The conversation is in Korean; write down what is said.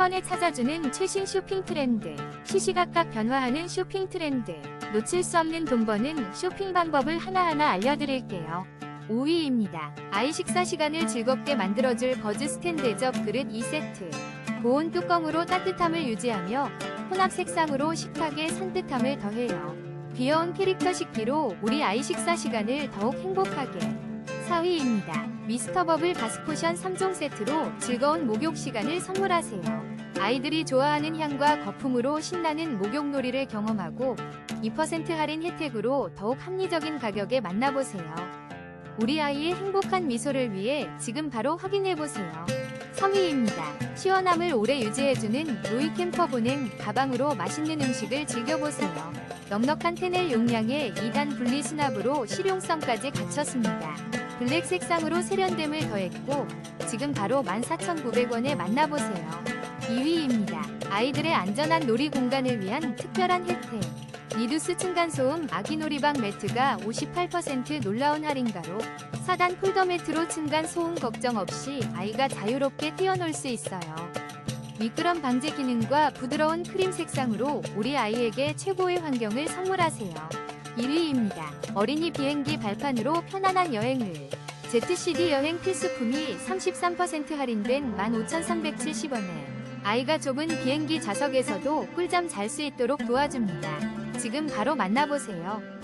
번에 찾아주는 최신 쇼핑 트렌드, 시시각각 변화하는 쇼핑 트렌드, 놓칠 수 없는 돈 버는 쇼핑 방법을 하나하나 알려드릴게요. 5위입니다. 아이 식사 시간을 즐겁게 만들어줄 버즈 스탠드 접 그릇 2세트. 고온 뚜껑으로 따뜻함을 유지하며 혼합 색상으로 식탁에 산뜻함을 더해요. 귀여운 캐릭터 식기로 우리 아이 식사 시간을 더욱 행복하게. 4위입니다. 미스터 버블 바스포션 3종 세트로 즐거운 목욕 시간을 선물하세요. 아이들이 좋아하는 향과 거품으로 신나는 목욕놀이를 경험하고 2% 할인 혜택으로 더욱 합리적인 가격에 만나보세요. 우리 아이의 행복한 미소를 위해 지금 바로 확인해보세요. 3위입니다. 시원함을 오래 유지해주는 로이 캠퍼 보냉 가방으로 맛있는 음식을 즐겨보세요. 넉넉한 테넬 용량의 2단 분리 수납으로 실용성까지 갖췄습니다. 블랙 색상으로 세련됨을 더했고 지금 바로 14,900원에 만나보세요. 2위입니다. 아이들의 안전한 놀이 공간을 위한 특별한 혜택. 리두스 층간소음 아기 놀이방 매트가 58% 놀라운 할인가로 4단 폴더 매트로 층간 소음 걱정 없이 아이가 자유롭게 뛰어놀 수 있어요. 미끄럼 방지 기능과 부드러운 크림 색상으로 우리 아이에게 최고의 환경을 선물하세요. 1위입니다. 어린이 비행기 발판으로 편안한 여행을. ZCD 여행 필수품이 33% 할인된 15,370원에 아이가 좁은 비행기 좌석에서도 꿀잠 잘 수 있도록 도와줍니다. 지금 바로 만나보세요.